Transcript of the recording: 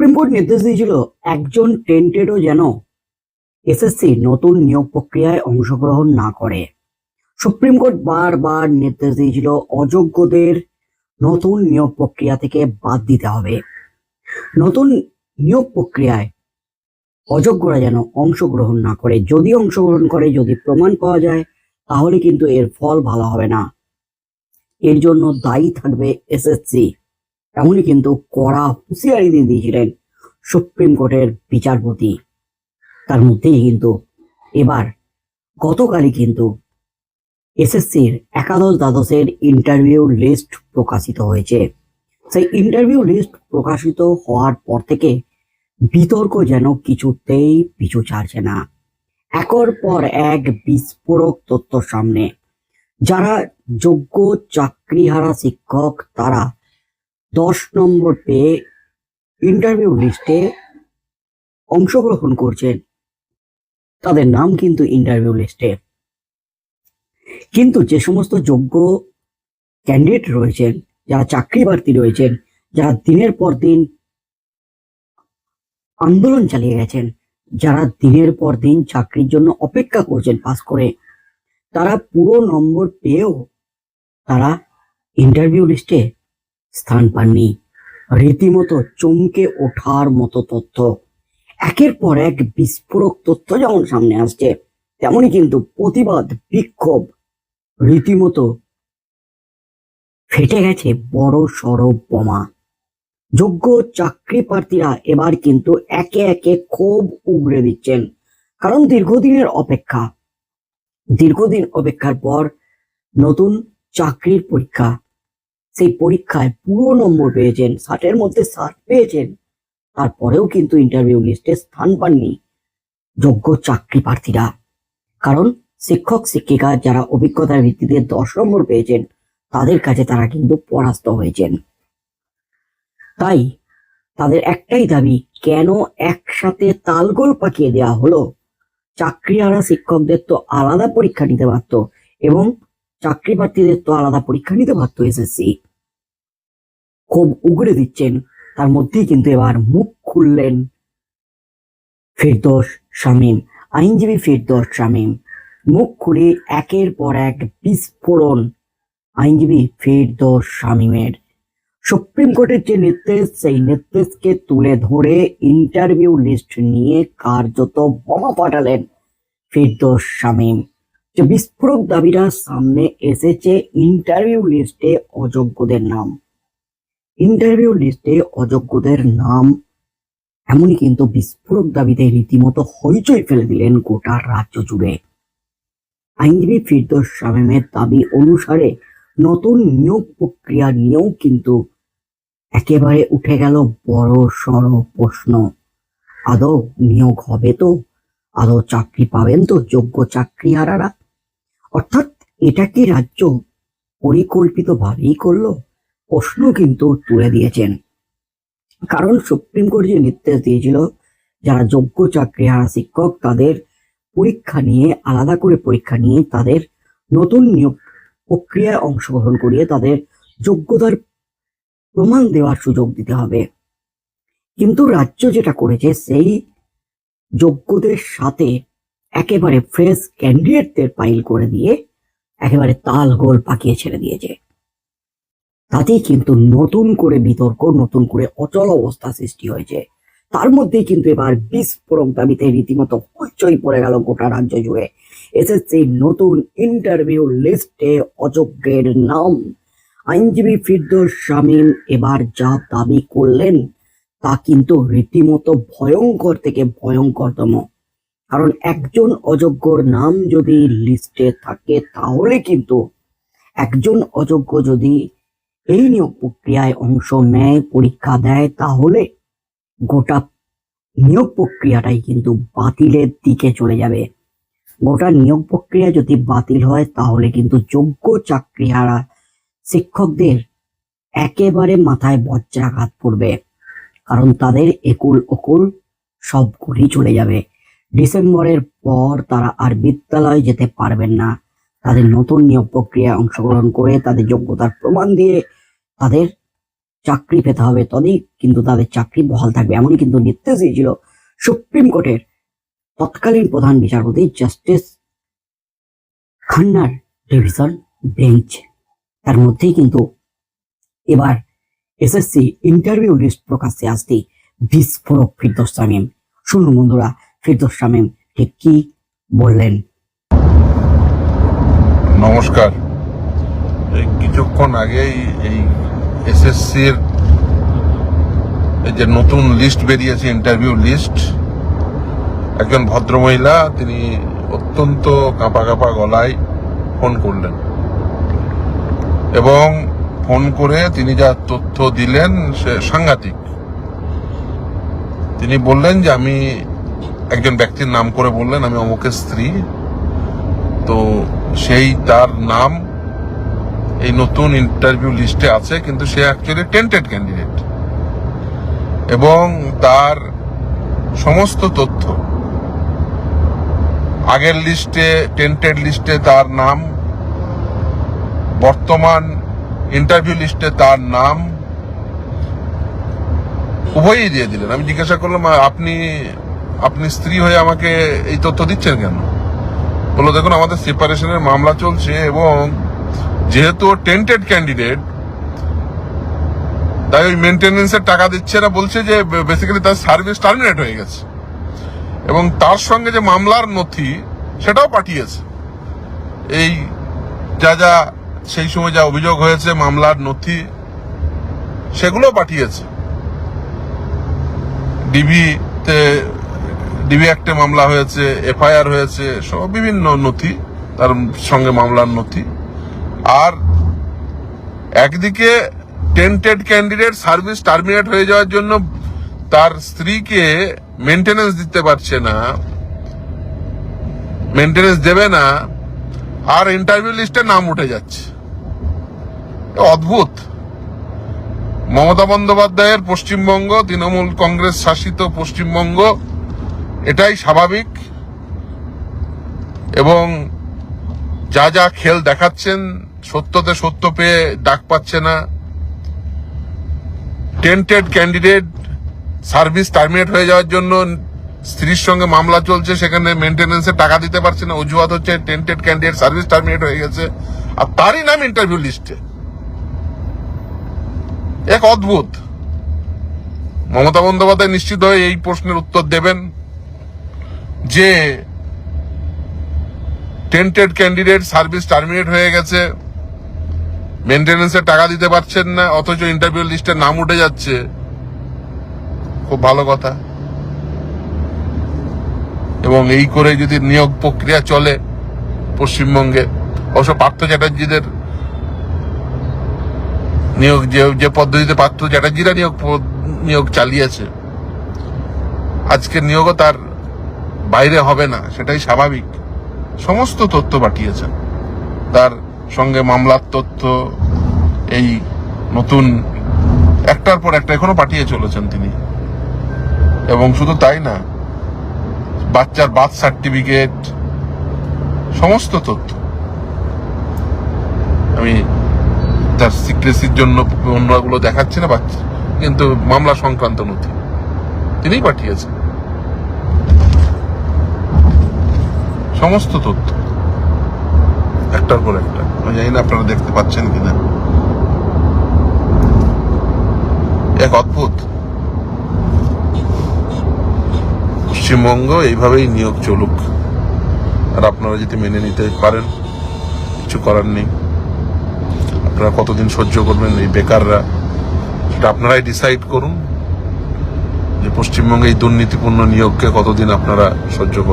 Supreme court নির্দেশ দিয়েছিল, একজন টেন্টেডও যেন এসএসসি নতুন নিয়োগ প্রক্রিয়ায় অংশগ্রহণ না করে। সুপ্রিম কোর্ট বারবার নির্দেশ দিয়েছিল, অযোগ্যদের নতুন নিয়োগ প্রক্রিয়া থেকে বাদ দিতে হবে। নতুন নিয়োগ প্রক্রিয়ায় অযোগ্যরা যেন অংশগ্রহণ না করে। যদি অংশগ্রহণ করে, যদি প্রমাণ পাওয়া যায়, তাহলে কিন্তু এর ফল ভালো হবে না। এর জন্য দায়ী থাকবে এসএসসি এমনই কিন্তু কড়া হুঁশিয়ারি দিয়ে দিয়েছিলেন সুপ্রিম কোর্টের বিচারপতি। তার মধ্যেই কিন্তু এবার গতকালই কিন্তু এসএসসির একাদশ দ্বাদশের ইন্টারভিউ লিস্ট প্রকাশিত হয়েছে। সেই ইন্টারভিউ লিস্ট প্রকাশিত হওয়ার পর থেকে বিতর্ক যেন কিছুতেই পিছু ছাড়ছে না। একর পর এক বিস্ফোরক তথ্য সামনে। যারা যোগ্য চাকরিহারা শিক্ষক, তারা দশ নম্বর পেয়ে ইন্টারভিউ লিস্টে অংশগ্রহণ করছেন। তাদের নাম কিন্তু ইন্টারভিউ লিস্টে কিন্তু যে সমস্ত যোগ্য ক্যান্ডিডেট রয়েছেন, যারা চাকরি প্রার্থী রয়েছেন, যারা দিনের পর দিন আন্দোলন চালিয়ে গেছেন, যারা দিনের পর দিন চাকরির জন্য অপেক্ষা করছেন পাস করে, তারা পুরো নম্বর পেয়েও তারা ইন্টারভিউ লিস্টে স্থান পাননি। রীতিমতো চমকে ওঠার মতো তথ্য একের পর এক বিস্ফোরক তথ্য যেমন সামনে আসছে তেমনই কিন্তু প্রতিবাদ, বিক্ষোভ রীতিমতো ফেটে গেছে বড় সড় বোমা। যোগ্য চাকরি প্রার্থীরা এবার কিন্তু একে একে ক্ষোভ উগড়ে দিচ্ছেন। কারণ দীর্ঘদিনের অপেক্ষা। দীর্ঘদিন অপেক্ষার পর নতুন চাকরির পরীক্ষা সেই পরীক্ষায় পুরো নম্বর পেয়েছেন, ষাটের মধ্যে ষাট পেয়েছেন। তারপরেও কিন্তু ইন্টারভিউ লিস্টে স্থান পাননি যোগ্য চাকরি প্রার্থীরা। কারণ শিক্ষক, শিক্ষিকা যারা অভিজ্ঞতার ভিত্তিতে দশ নম্বর পেয়েছেন, তাদের কাছে তারা কিন্তু পরাস্ত হয়েছেন। তাই তাদের একটাই দাবি, কেন একসাথে তালগোল পাকিয়ে দেওয়া হলো? চাকরিহারা শিক্ষকদের তো আলাদা পরীক্ষা নিতে পারতো এবং চাকরি প্রার্থীদের তো আলাদা পরীক্ষা নিতে পারতো এসএসসি খুব উগড়ে দিচ্ছেন, তার মধ্যেই কিন্তু এবার মুখ খুললেন ফিরদোস শামীম, আইনজীবী ফিরদোস শামীম। মুখ খুলে একের পর এক বিস্ফোরণ আইনজীবী ফিরদোস শামীমের। সুপ্রিম কোর্টের যে নির্দেশ, সেই নির্দেশকে তুলে ধরে ইন্টারভিউ লিস্ট নিয়ে কার্যত বোমা পাঠালেন ফিরদোস শামীম। যে বিস্ফোরক দাবিরা সামনে এসেছে ইন্টারভিউ লিস্টে অযোগ্যদের নাম। ইন্টারভিউ লিস্টে অযোগ্যদের নাম, এমনই কিন্তু বিস্ফোরক দাবিতে রীতিমতো হইচই ফেলে দিলেন গোটা রাজ্য জুড়ে। আইনজীবী ফিরদোস শামীমের দাবি অনুসারে নতুন নিয়োগ প্রক্রিয়া নিয়েও কিন্তু একেবারে উঠে গেল বড় সড় প্রশ্ন। আদৌ নিয়োগ হবে তো? আদৌ চাকরি পাবেন তো যোগ্য চাকরিহারারা? অর্থাৎ এটা কি রাজ্য পরিকল্পিতভাবেই করল? প্রশ্ন কিন্তু তুলে দিয়েছেন। কারণ সুপ্রিম কোর্ট যে নির্দেশ দিয়েছিল, যারা যোগ্য চাকরিহারা শিক্ষক, তাদের পরীক্ষা নিয়ে, আলাদা করে পরীক্ষা নিয়ে তাদের নতুন নিয়োগ প্রক্রিয়ায় অংশগ্রহণ করিয়ে তাদের যোগ্যতার প্রমাণ দেওয়ার সুযোগ দিতে হবে। কিন্তু রাজ্য যেটা করেছে, সেই যোগ্যদের সাথে একেবারে ফ্রেশ ক্যান্ডিডেটদের পাইল করে দিয়ে একেবারে তাল গোল পাকিয়ে ছেড়ে দিয়েছে। তাতেই কিন্তু নতুন করে বিতর্ক, নতুন করে অচল অবস্থা সৃষ্টি হয়েছে। তার মধ্যেই কিন্তু এবার বিস্ফোরক দাবিতে রীতিমতো হইচই পড়ে গেল গোটা রাজ্য জুড়ে। এসএসসি নতুন ইন্টারভিউ লিস্টে অযোগ্যের নাম। আইনজীবী ফিরদোস শামীম এবার যা দাবি করলেন, তা কিন্তু রীতিমতো ভয়ঙ্কর থেকে ভয়ঙ্করতম। কারণ একজন অযোগ্যর নাম যদি লিস্টে থাকে, তাহলে কিন্তু একজন অযোগ্য যদি এই নিয়োগ প্রক্রিয়ায় অংশ নেয়, পরীক্ষা দেয়, তাহলে গোটা নিয়োগ প্রক্রিয়াটাই কিন্তু বাতিলের দিকে চলে যাবে। গোটা নিয়োগ প্রক্রিয়া যদি বাতিল হয়, তাহলে কিন্তু যোগ্য চাকরিহারা শিক্ষকদের একেবারে মাথায় বজ্রাঘাত পড়বে কারণ তাদের একুল ওকুল সবগুলি চলে যাবে। ডিসেম্বরের পর তারা আর বিদ্যালয়ে যেতে পারবেন না। তাদের নতুন নিয়োগ প্রক্রিয়ায় অংশগ্রহণ করে তাদের যোগ্যতার প্রমাণ দিয়ে তাদের চাকরি পেতে হবে তবেই কিন্তু তাদের চাকরি বহাল থাকবে। এমনই কিন্তু নির্দেশ দিয়েছিল সুপ্রিম কোর্টের তৎকালীন প্রধান বিচারপতি জাস্টিস খান্নার ডিভিশন বেঞ্চ। তার মধ্যেই কিন্তু এবার এসএসসি ইন্টারভিউ লিস্ট প্রকাশ্যে আসতেই বিস্ফোরক ফিরদোস শামীম শুনুন বন্ধুরা ফিরদোস শামীম ঠিক কি বললেন? নমস্কার। কিছুক্ষণ আগেই এই এসএসসির এই যে নতুন লিস্ট বেরিয়েছে ইন্টারভিউ লিস্ট একজন ভদ্রমহিলা, তিনি অত্যন্ত কাঁপা কাঁপা গলায় ফোন করলেন। এবং ফোন করে তিনি যা তথ্য দিলেন, সে সাংঘাতিক। তিনি বললেন যে, আমি একজন ব্যক্তির নাম করে বললেন, আমি অমুকের স্ত্রী। তো সেই তার নাম এই নতুন ইন্টারভিউ লিস্টে আছে, কিন্তু সে অ্যাকচুয়ালি টেন্টেড ক্যান্ডিডেট এবং তার সমস্ত তথ্য, আগের লিস্টে টেন্টেড লিস্টে তার নাম, বর্তমান ইন্টারভিউ লিস্টে তার নাম, উভয়ই দিয়ে দিলেন। আমি জিজ্ঞাসা করলাম, আপনি আপনি স্ত্রী হয়ে আমাকে এই তথ্য দিচ্ছেন কেন? বলল দেখুন, আমাদের সেপারেশনের মামলা চলছে এবং যেহেতু টেন্টেড ক্যান্ডিডেট তাই ওই মেনটেনেন্সের টাকা দিচ্ছে না, বলছে যে বেসিক্যালি তার সার্ভিস টার্মিনেট হয়ে গেছে। এবং তার সঙ্গে যে মামলার নথি, সেটাও পাঠিয়েছে। এই যা যা, সেই সময় যা অভিযোগ হয়েছে, মামলার নথি, সেগুলো পাঠিয়েছে। ডিবিতে ডিবি অ্যাক্টে মামলা হয়েছে, এফআইআর হয়েছে, সব বিভিন্ন নথি, তার সঙ্গে মামলার নথি। আর একদিকে টেন্টেড ক্যান্ডিডেট সার্ভিস টার্মিনেট হয়ে যাওয়ার জন্য তার স্ত্রীকে মেনটেনেন্স দিতে পারছে না মেনটেনেন্স দেবে না, আর ইন্টারভিউ লিস্টে নাম উঠে যাচ্ছে। অদ্ভুত। মমতা বন্দ্যোপাধ্যায়ের পশ্চিমবঙ্গ, তৃণমূল কংগ্রেস শাসিত পশ্চিমবঙ্গ এটাই স্বাভাবিক। এবং যা যা খেল দেখাচ্ছেন, সত্যতে সত্য পেয়ে ডাক পাচ্ছে না। টেন্টেড ক্যান্ডিডেট সার্ভিস টার্মিনেট হয়ে যাওয়ার জন্য স্ত্রীর সঙ্গে মামলা চলছে, সেখানে মেনটেনেন্সের টাকা দিতে পারছে না। অজুহাত হচ্ছে, টেন্টেড ক্যান্ডিডেট সার্ভিস টার্মিনেট হয়ে গেছে। আর তারই নাম ইন্টারভিউ লিস্টে। এক অদ্ভুত। মমতা বন্দ্যোপাধ্যায় নিশ্চিত হয়ে এই প্রশ্নের উত্তর দেবেন। যে টেন্টেড ক্যান্ডিডেট সার্ভিস টার্মিনেট হয়ে গেছে মেনটেনেন্সের টাকা দিতে পারছেন না, অথচ ইন্টারভিউ লিস্টে নাম উঠে যাচ্ছে। খুব ভালো কথা। এবং এই করে যদি নিয়োগ প্রক্রিয়া চলে পশ্চিমবঙ্গে, অবশ্য পার্থ চ্যাটার্জিদের নিয়োগ, যে যে পদ্ধতিতে পার্থ চ্যাটার্জিরা নিয়োগ নিয়োগ চালিয়েছে, আজকের নিয়োগও তার বাইরে হবে না, সেটাই স্বাভাবিক। সমস্ত তথ্য পাঠিয়েছেন। তার সঙ্গে মামলার তথ্য, এই নতুন একটার পর একটা এখনও পাঠিয়ে চলেছেন তিনি। এবং শুধু তাই না, বাচ্চার বার্থ সার্টিফিকেট, সমস্ত তথ্য। আমি তার সিক্রেসির জন্য অন্যগুলো দেখাচ্ছি না, বাচ্চা কিন্তু মামলা সংক্রান্ত নথি তিনিই পাঠিয়েছেন। সমস্ত তথ্য। একটার পর একটা। আমি জানি না আপনারা দেখতে পাচ্ছেন কিনা। এক অদ্ভুত। পশ্চিমবঙ্গ এইভাবেই নিয়োগ চলুক। আর আপনারা যদি মেনে নিতে পারেন, কিছু করার নেই। আপনারা কতদিন সহ্য করবেন এই বেকাররা? সেটা আপনারাই ডিসাইড করুন যে পশ্চিমবঙ্গে এই দুর্নীতিপূর্ণ নিয়োগকে কতদিন আপনারা সহ্য করবেন।